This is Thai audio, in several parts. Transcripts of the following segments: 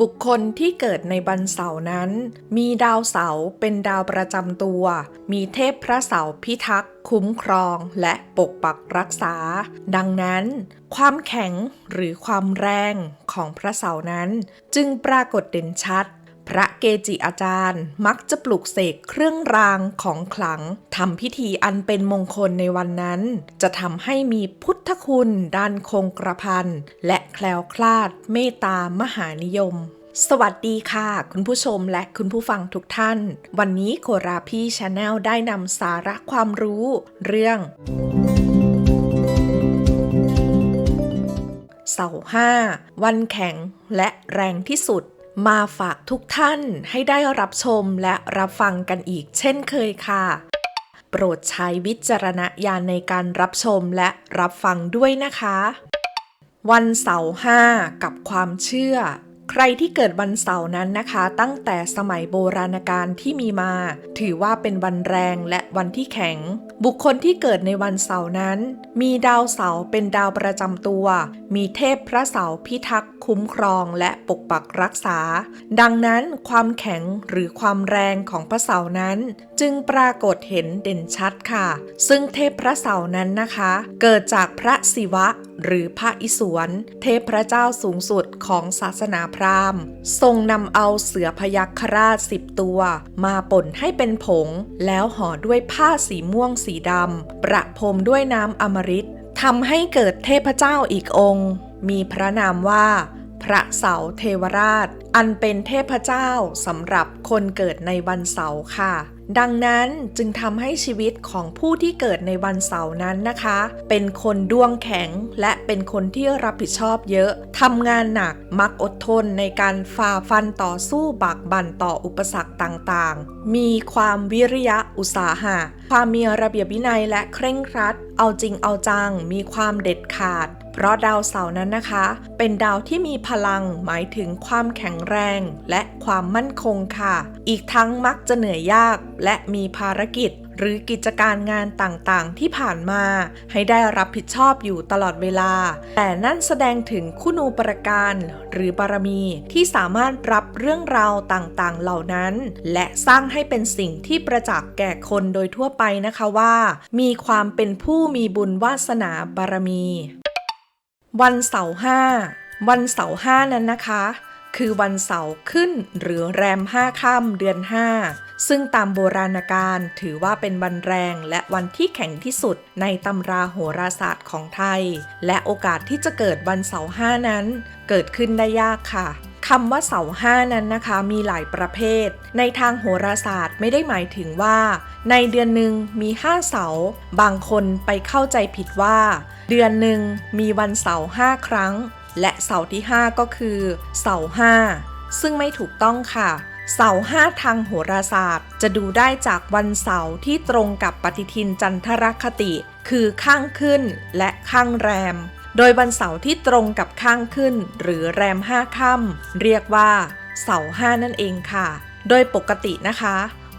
บุคคลที่เกิดในวันเสาร์นั้น มีดาวเสาร์เป็นดาวประจำตัว มีเทพพระเสาร์พิทักษ์คุ้มครองและปกปักรักษา ดังนั้น ความแข็งหรือความแรงของพระเสาร์นั้น จึงปรากฏเด่นชัด พระเกจิอาจารย์มักจะปลุกเสกเครื่องรางของขลังทำพิธีอันเป็นมงคลในวันนั้น จะทำให้มีพุทธคุณด้านคงกระพันและแคล้วคลาดเมตตามหานิยม สวัสดีค่ะ คุณผู้ชมและคุณผู้ฟังทุกท่าน วันนี้โคราพี่ชาแนลได้นำสาระความรู้ เรื่องเสาห้าวันแข็งและแรงที่สุด มาฝากทุกท่านให้ได้รับชมและรับฟังกันอีกเช่นเคยค่ะ โปรดใช้วิจารณญาณในการรับชมและรับฟังด้วยนะคะ วันเสาร์ห้ากับความเชื่อ ใครที่เกิดวันเสาร์นั้นนะคะ ตั้งแต่สมัยโบราณกาลที่มีมา ถือว่าเป็นวันแรงและวันที่แข็ง บุคคลที่เกิดในวันเสาร์นั้น มีดาวเสาร์เป็นดาวประจำตัว มีเทพพระเสาร์พิทักษ์คุ้มครองและปกปักรักษา ดังนั้นความแข็งหรือความแรงของพระเสาร์นั้น จึงปรากฏเห็นเด่นชัดค่ะ ซึ่งเทพพระเสาร์นั้นนะคะ เกิดจากพระศิวะหรือพระอิศวร เทพพระเจ้าสูงสุดของศาสนาพราหมณ์ ทรงนำเอาเสือพยัคฆราชสิบตัว มาป่นให้เป็นผง แล้วห่อด้วยผ้าสีม่วงสีดำ ประพรมด้วยน้ำอมฤตทำให้เกิดเทพเจ้าอีกองค์ มีพระนามว่า พระเสาเทวราช อันเป็นเทพเจ้าสำหรับคนเกิดในวันเสาร์ค่ะ ดังนั้นจึงทำให้ชีวิตของผู้ที่เกิดในวันเสาร์นั้นนะคะ เป็นคนดวงแข็งและเป็นคนที่รับผิดชอบเยอะทำงานหนักมักอดทนในการฝ่าฟันต่อสู้บักบั่นต่ออุปสรรคต่างๆ มีความวิริยะอุตสาหะ ความมีระเบียบวินัยและเคร่งครัด เอาจริงเอาจัง มีความเด็ดขาด เพราะดาวเสาร์นั้นนะคะ เป็นดาวที่มีพลังหมายถึงความแข็งแรงและความมั่นคงค่ะ อีกทั้งมักจะเหนื่อยยากและมีภารกิจหรือกิจการงานต่างๆ ที่ผ่านมา ให้ได้รับผิดชอบอยู่ตลอดเวลา แต่นั่นแสดงถึงคุณูปการ หรือบารมีที่สามารถรับเรื่องราวต่างๆ เหล่านั้น และสร้างให้เป็นสิ่งที่ประจักษ์แก่คนโดยทั่วไปนะคะว่า มีความเป็นผู้มีบุญวาสนาบารมี วันเสาร์ห้าวันเสาร์ห้านั้นนะคะ คือวันเสาร์ขึ้นหรือแรมห้าค่ำเดือนห้าซึ่งตามโบราณกาลถือว่าเป็นวันแรงและวันที่แข็งที่สุดในตำราโหราศาสตร์ของไทย และโอกาสที่จะเกิดวันเสาร์ห้านั้น เกิดขึ้นได้ยากค่ะคำว่าเสาห้านั้นนะคะมีหลายประเภท ในทางโหราศาสตร์ไม่ได้หมายถึงว่า ในเดือนหนึ่งมีห้าเสา บางคนไปเข้าใจผิดว่า เดือนหนึ่งมีวันเสาร์ห้าครั้ง และเสาร์ที่ 5 ก็คือ เสาร์ห้าซึ่งไม่ถูกต้องค่ะ เสาห้าทางโหราศาสตร์ จะดูได้จากวันเสาร์ที่ตรงกับปฏิทินจันทรคติ คือข้างขึ้นและข้างแรม โดยวันเสาร์ที่ตรงกับข้างขึ้น หรือแรมห้าค่ำเรียกว่า เสาห้านั่นเองค่ะ โดยปกตินะคะ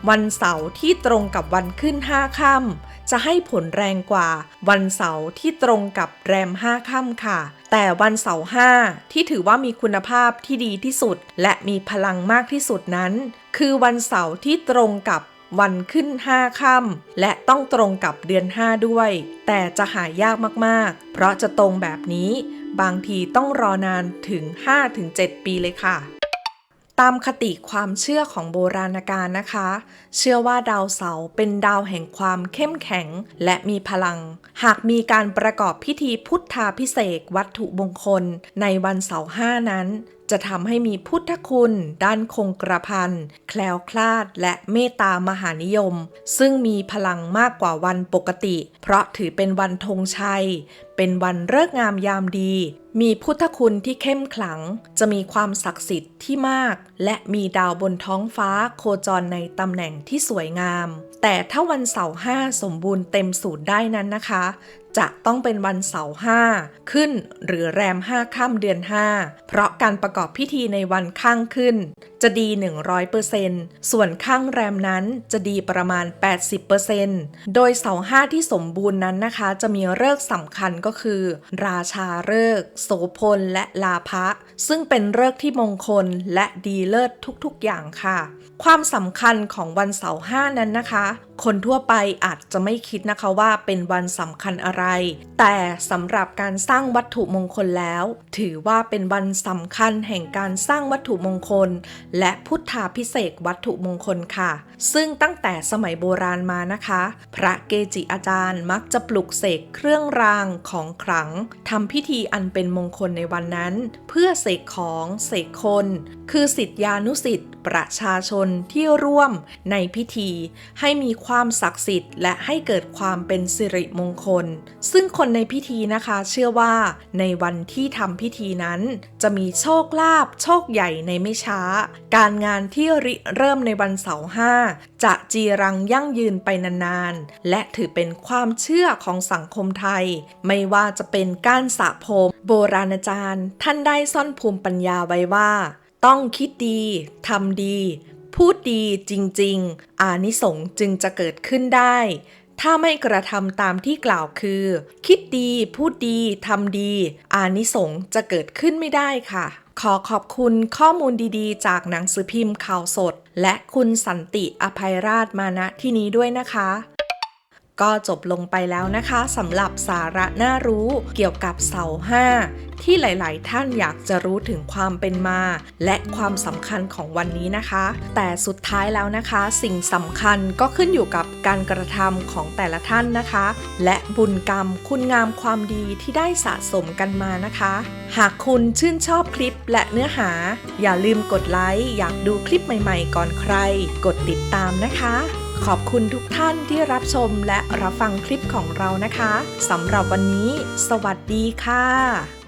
วันเสาร์ที่ตรงกับวันขึ้นห้าค่ำจะให้ผลแรงกว่า วันเสาร์ที่ตรงกับแรมห้าค่ำค่ะ แต่วันเสาร์ห้าที่ถือว่ามีคุณภาพที่ดีที่สุด และมีพลังมากที่สุดนั้น คือวันเสาร์ที่ตรงกับวันขึ้นห้าค่ำและต้องตรงกับเดือนห้าด้วย แต่จะหายากมากๆ เพราะจะตรงแบบนี้ บางทีต้องรอนานถึง 5-7 ปีเลยค่ะ ตามคติความเชื่อของโบราณกาลนะคะ เชื่อว่าดาวเสาร์เป็นดาวแห่งความเข้มแข็งและมีพลัง หากมีการประกอบพิธีพุทธาพิเศษวัตถุมงคลในวันเสาร์ห้านั้น จะทำให้มีพุทธคุณ ด้านคงกระพันแคล้วคลาดและเมตตามหานิยม ซึ่งมีพลังมากกว่าวันปกติ เพราะถือเป็นวันธงชัย เป็นวันเลิกงามยามดี มีพุทธคุณที่เข้มขลัง จะมีความศักดิ์สิทธิ์ที่มาก และมีดาวบนท้องฟ้าโคจรในตำแหน่งที่สวยงาม แต่ถ้าวันเสาร์ห้าสมบูรณ์เต็มสูตรได้นั้นนะคะ จะต้องเป็นวันเสาร์ห้าขึ้นหรือแรม5ค่ำเดือน 5 เพราะการประกอบพิธีในวันข้างขึ้น จะดี 100%ส่วนข้างแรมนั้นจะดีประมาณ 80%โดยเสาห้าที่สมบูรณ์นั้นนะคะ จะมีเลิกสำคัญก็คือ ราชาเลิกโสพลและลาภะซึ่งเป็นเลิกที่มงคลและดีเลิศทุกๆอย่างค่ะ ความสำคัญของวันเสาร์ห้านั้นนะคะ คนทั่วไปอาจจะไม่คิดนะคะว่าเป็นวันสำคัญอะไรแต่สำหรับการสร้างวัตถุมงคลแล้ว ถือว่าเป็นวันสำคัญแห่งการสร้างวัตถุมงคล และพุทธาพิเศษวัตถุมงคลค่ะ ซึ่งตั้งแต่สมัยโบราณมานะคะ พระเกจิอาจารย์มักจะปลุกเสกเครื่องรางของขลังทำพิธีอันเป็นมงคลในวันนั้น เพื่อเสกของเสกคน คือสิทธิานุสิทธิประชาชนที่ร่วมในพิธี ให้มีความศักดิ์สิทธิ์และให้เกิดความเป็นสิริมงคลซึ่งคนในพิธีนะคะเชื่อว่าในวันที่ทำพิธีนั้น จะมีโชคลาภโชคใหญ่ในไม่ช้า การงานที่ริเริ่มในวันเสาร์ห้าจะจีรังยั่งยืนไปนานๆ และถือเป็นความเชื่อของสังคมไทย ไม่ว่าจะเป็นการสระผม โบราณอาจารย์ ท่านได้ซ่อนภูมิปัญญาไว้ว่า ต้องคิดดีทำดี พูดดีจริง ๆ อานิสงส์จึงจะเกิดขึ้นได้ ถ้าไม่กระทำตามที่กล่าวคือ คิดดี พูดดีทำดี อานิสงส์จะเกิดขึ้นไม่ได้ค่ะ ขอขอบคุณข้อมูลดีๆ จากหนังสือพิมพ์ข่าวสด และคุณสันติอภัยราชมาณที่นี้ด้วยนะคะ ก็จบลงไปแล้วนะคะสำหรับสาระน่ารู้เกี่ยวกับเสาห้าที่หลาย ๆ ท่านอยากจะรู้ถึงความเป็นมา และความสำคัญของวันนี้นะคะ แต่สุดท้ายแล้วนะคะ สิ่งสำคัญก็ขึ้นอยู่กับการกระทำของแต่ละท่านนะคะ และบุญกรรมคุณงามความดีที่ได้สะสมกันมานะคะ หากคุณชื่นชอบคลิปและเนื้อหา อย่าลืมกดไลค์อยากดูคลิปใหม่ ๆ ก่อนใคร กดติดตามนะคะ ขอบคุณทุกท่านที่รับชมและรับฟังคลิปของเรานะคะสำหรับวันนี้ สวัสดีค่ะ